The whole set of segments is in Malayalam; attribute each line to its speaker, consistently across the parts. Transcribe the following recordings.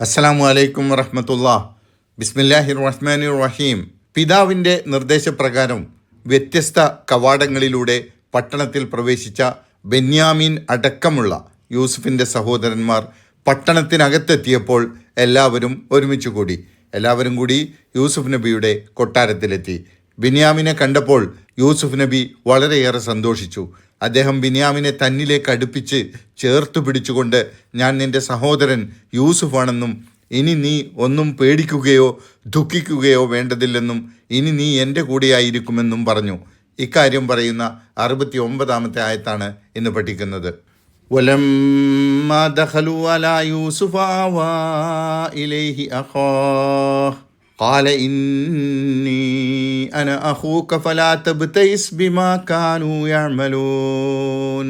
Speaker 1: അസ്സലാമു വലൈക്കും വറഹമത്തുള്ള. ബിസ്മില്ലാഹിർ റഹ്മാനി റഹീം പിതാവിന്റെ നിർദ്ദേശപ്രകാരം വ്യത്യസ്ത കവാടങ്ങളിലൂടെ പട്ടണത്തിൽ പ്രവേശിച്ച ബെന്യാമീൻ അടക്കമുള്ള യൂസുഫിന്റെ സഹോദരന്മാർ പട്ടണത്തിനകത്തെത്തിയപ്പോൾ എല്ലാവരും ഒരുമിച്ച് കൂടി. എല്ലാവരും കൂടി യൂസുഫ് നബിയുടെ കൊട്ടാരത്തിലെത്തി. ബെന്യാമിനെ കണ്ടപ്പോൾ യൂസുഫ് നബി വളരെയേറെ സന്തോഷിച്ചു. അദ്ദേഹം ബിന്യാമിനെ തന്നിലേക്ക് അടുപ്പിച്ച് ചേർത്ത് പിടിച്ചുകൊണ്ട് ഞാൻ നിന്റെ സഹോദരൻ യൂസുഫാണെന്നും ഇനി നീ ഒന്നും പേടിക്കുകയോ ദുഃഖിക്കുകയോ വേണ്ടതില്ലെന്നും ഇനി നീ എൻ്റെ കൂടെയായിരിക്കുമെന്നും പറഞ്ഞു ഇക്കാര്യം പറയുന്ന അറുപത്തി ഒമ്പതാമത്തെ ആയത്താണ് ഇന്ന് പഠിക്കുന്നത് ولما دخلوا على يوسف آوى إليه أخاه قال إني أنا أخوك فلا تبتئس بما كانوا يعملون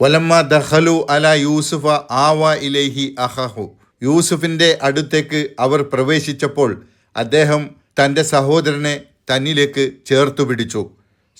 Speaker 1: ولما دخلوا على يوسف آوى إليه أخاه യൂസുഫിൻ്റെ അടുത്തേക്ക് അവർ പ്രവേശിച്ചപ്പോൾ അദ്ദേഹം തൻ്റെ സഹോദരനെ തന്നിലേക്ക് ചേർത്തു പിടിച്ചു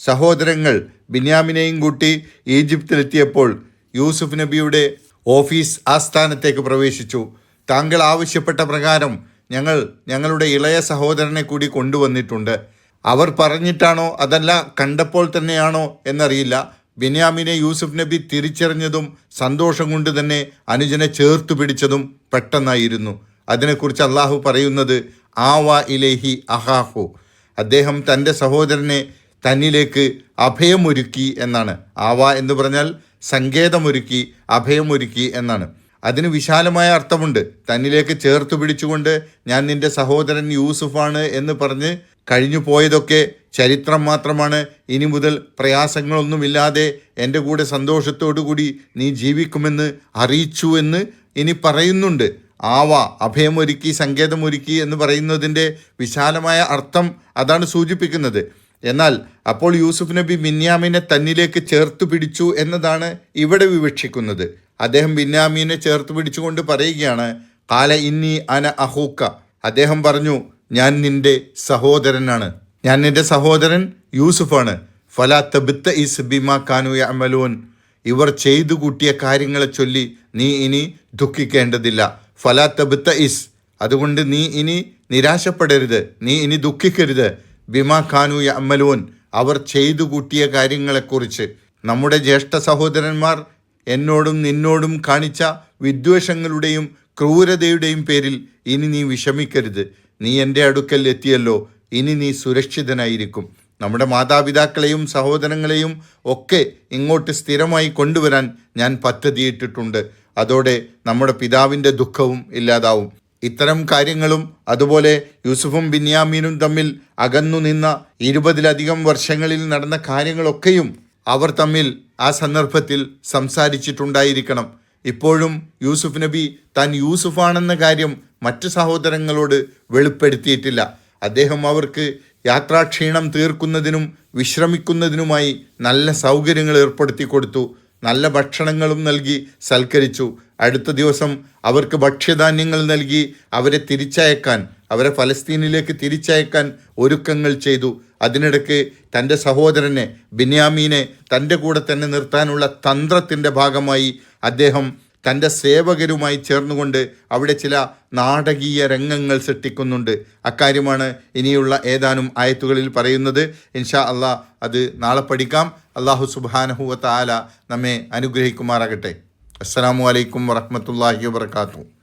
Speaker 1: സഹോദരങ്ങൾ ബിന്യാമിനെയും കൂട്ടി ഈജിപ്തിലെത്തിയപ്പോൾ യൂസുഫ് നബിയുടെ ഓഫീസ് ആസ്ഥാനത്തേക്ക് പ്രവേശിച്ചു താങ്കൾ ആവശ്യപ്പെട്ട പ്രകാരം ഞങ്ങൾ ഞങ്ങളുടെ ഇളയ സഹോദരനെ കൂടി കൊണ്ടുവന്നിട്ടുണ്ട്. അവർ പറഞ്ഞിട്ടാണോ അതല്ല കണ്ടപ്പോൾ തന്നെയാണോ എന്നറിയില്ല. ബിന്യാമിനെ യൂസുഫ് നബി തിരിച്ചറിഞ്ഞതും സന്തോഷം കൊണ്ട് തന്നെ അനുജനെ ചേർത്തു പിടിച്ചതും പെട്ടെന്നായിരുന്നു. അതിനെക്കുറിച്ച് അള്ളാഹു പറയുന്നത് ആവാ ഇലേഹി അഹാഹു. അദ്ദേഹം തന്റെ സഹോദരനെ തന്നിലേക്ക് അഭയമൊരുക്കി എന്നാണ്. ആവാ എന്ന് പറഞ്ഞാൽ സങ്കേതമൊരുക്കി അഭയമൊരുക്കി എന്നാണ്. അതിന് വിശാലമായ അർത്ഥമുണ്ട്. തന്നിലേക്ക് ചേർത്തു പിടിച്ചുകൊണ്ട് ഞാൻ നിന്റെ സഹോദരൻ യൂസുഫാണ് എന്ന് പറഞ്ഞ് കഴിഞ്ഞു പോയതൊക്കെ ചരിത്രം മാത്രമാണ്. ഇനി മുതൽ പ്രയാസങ്ങളൊന്നുമില്ലാതെ എന്റെ കൂടെ സന്തോഷത്തോടു കൂടി നീ ജീവിക്കുമെന്ന് അറിയിച്ചു എന്ന് ഇനി പറയുന്നുണ്ട്. ആവ അഭയമൊരുക്കി സങ്കേതമൊരുക്കി എന്ന് പറയുന്നതിന്റെ വിശാലമായ അർത്ഥം അതാണ് സൂചിപ്പിക്കുന്നത്. എന്നാൽ അപ്പോൾ യൂസുഫ് നബി മിന്യാമിനെ തന്നിലേക്ക് ചേർത്തു പിടിച്ചു എന്നതാണ് ഇവിടെ വിവക്ഷിക്കുന്നത്. അദ്ദേഹം ബിന്യാമീനെ ചേർത്ത് പിടിച്ചുകൊണ്ട് പറയുകയാണ് കാല ഇന്നി അന അഹൂക്ക. അദ്ദേഹം പറഞ്ഞു ഞാൻ നിന്റെ സഹോദരനാണ്. ഞാൻ നിന്റെ സഹോദരൻ യൂസുഫാണ്. ഫല തബിത്ത ഇസ് ബിമ കാനു അമലോൻ ഇവർ ചെയ്തു കൂട്ടിയ കാര്യങ്ങളെ ചൊല്ലി നീ ഇനി ദുഃഖിക്കേണ്ടതില്ല. ഫല തബിത്ത ഇസ്. അതുകൊണ്ട് നീ ഇനി നിരാശപ്പെടരുത്. നീ ഇനി ദുഃഖിക്കരുത്. ബിമ ഖാനു അമ്മലോൻ അവർ ചെയ്തു കൂട്ടിയ കാര്യങ്ങളെക്കുറിച്ച്. നമ്മുടെ ജ്യേഷ്ഠ സഹോദരന്മാർ എന്നോടും നിന്നോടും കാണിച്ച വിദ്വേഷങ്ങളുടെയും ക്രൂരതയുടെയും പേരിൽ ഇനി നീ വിഷമിക്കരുത്. നീ എന്റെ അടുക്കൽ എത്തിയല്ലോ. ഇനി നീ സുരക്ഷിതനായിരിക്കും. നമ്മുടെ മാതാപിതാക്കളെയും സഹോദരങ്ങളെയും ഒക്കെ ഇങ്ങോട്ട് സ്ഥിരമായി കൊണ്ടുവരാൻ ഞാൻ പദ്ധതിയിട്ടിട്ടുണ്ട്. അതോടെ നമ്മുടെ പിതാവിന്റെ ദുഃഖവും ഇല്ലാതാവും. ഇത്തരം കാര്യങ്ങളും അതുപോലെ യൂസുഫും ബിന്യാമീനും തമ്മിൽ അകന്നു നിന്ന ഇരുപതിലധികം വർഷങ്ങളിൽ നടന്ന കാര്യങ്ങളൊക്കെയും അവർ തമ്മിൽ ആ സന്ദർഭത്തിൽ സംസാരിച്ചിട്ടുണ്ടായിരിക്കണം. ഇപ്പോഴും യൂസുഫ് നബി താൻ യൂസുഫാണെന്ന കാര്യം മറ്റ് സഹോദരങ്ങളോട് വെളിപ്പെടുത്തിയിട്ടില്ല. അദ്ദേഹം അവർക്ക് യാത്രാക്ഷീണം തീർക്കുന്നതിനും വിശ്രമിക്കുന്നതിനുമായി നല്ല സൗകര്യങ്ങൾ ഏർപ്പെടുത്തി കൊടുത്തു. നല്ല ഭക്ഷണങ്ങളും നൽകി സൽക്കരിച്ചു. അടുത്ത ദിവസം അവർക്ക് ഭക്ഷ്യധാന്യങ്ങൾ നൽകി അവരെ തിരിച്ചയക്കാൻ അവരെ ഫലസ്തീനിലേക്ക് തിരിച്ചയക്കാൻ ഒരുക്കങ്ങൾ ചെയ്തു. അതിനിടയ്ക്ക് തന്റെ സഹോദരനെ ബിന്യാമീനെ തന്റെ കൂടെ തന്നെ നിർത്താനുള്ള തന്ത്രത്തിന്റെ ഭാഗമായി അദ്ദേഹം തന്റെ സേവകരുമായി ചേർന്നുകൊണ്ട് അവിടെ ചില നാടകീയ രംഗങ്ങൾ സൃഷ്ടിക്കുന്നുണ്ട്. അക്കാര്യമാണ് ഇനിയുള്ള ഏതാനും ആയത്തുകളിൽ പറയുന്നത്. ഇൻഷാ അള്ളാ അത് നാളെ പഠിക്കാം. അള്ളാഹു സുബാനഹുവ താല നമ്മെ അനുഗ്രഹിക്കുമാറാകട്ടെ. അസ്സാം വലൈക്കും വറഹമത്തല്ലാഹി വാത്തു